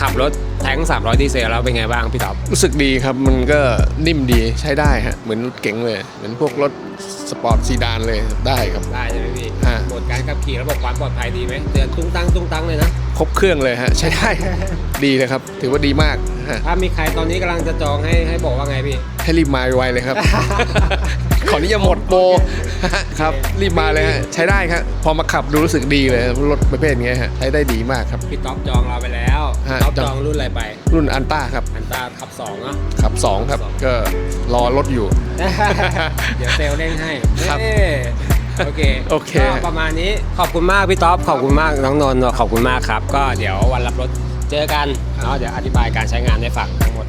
ขับรถแท้ง 300 ดีเซลแล้วเป็นไงบ้างพี่ต๊อบรู้สึกดีครับมันก็นิ่มดีใช้ได้ฮะเหมือนรถเก๋งเลย เหมือนพวกรถสปอร์ตซีดานเลยได้ครับ ได้ใช่ไหมพี่ฮะ โหมดการขับขี่ระบบความปลอดภัยดีไหมเตือนตุ้งตั้งตุ้งตั้งเลยนะ ครบเครื่องเลยฮะใช้ได้ ดีเลยครับ ถือว่าดีมากฮะถ้ามีใครตอนนี้กำลังจะจองให้ให้บอกว่าไงพี่ ให้รีบมาไวๆเลยครับ ขอนี้จะหมดโปร ครับ รีบมาเลยฮะ ใช้ได้ครับ พอมาขับดูรู้สึกดีเลย รถประเภทนี้ฮะ ใช้ได้ดีมากครับ พี่ต๊อบจองเราไปแล้วฮะต๊อบจจององรุ่นอะไรไป รุ่นอันต้าครับ อันต้าขับสองเนาะ ขับ 2 ครับ ก็รอรถอยู่ เดี๋ยวเซลลเร่งให้ครับเอ้โอเคโอเค ก็ประมาณนี้ขอบคุณมากพี่ต๊อบขอบคุณมากน้องนนท์ขอบคุณมากครับ ก็เดี๋ยววันรับรถเจอกันเนาะเดี๋ยวอธิบายการใช้งานให้ฟังทั้งหมด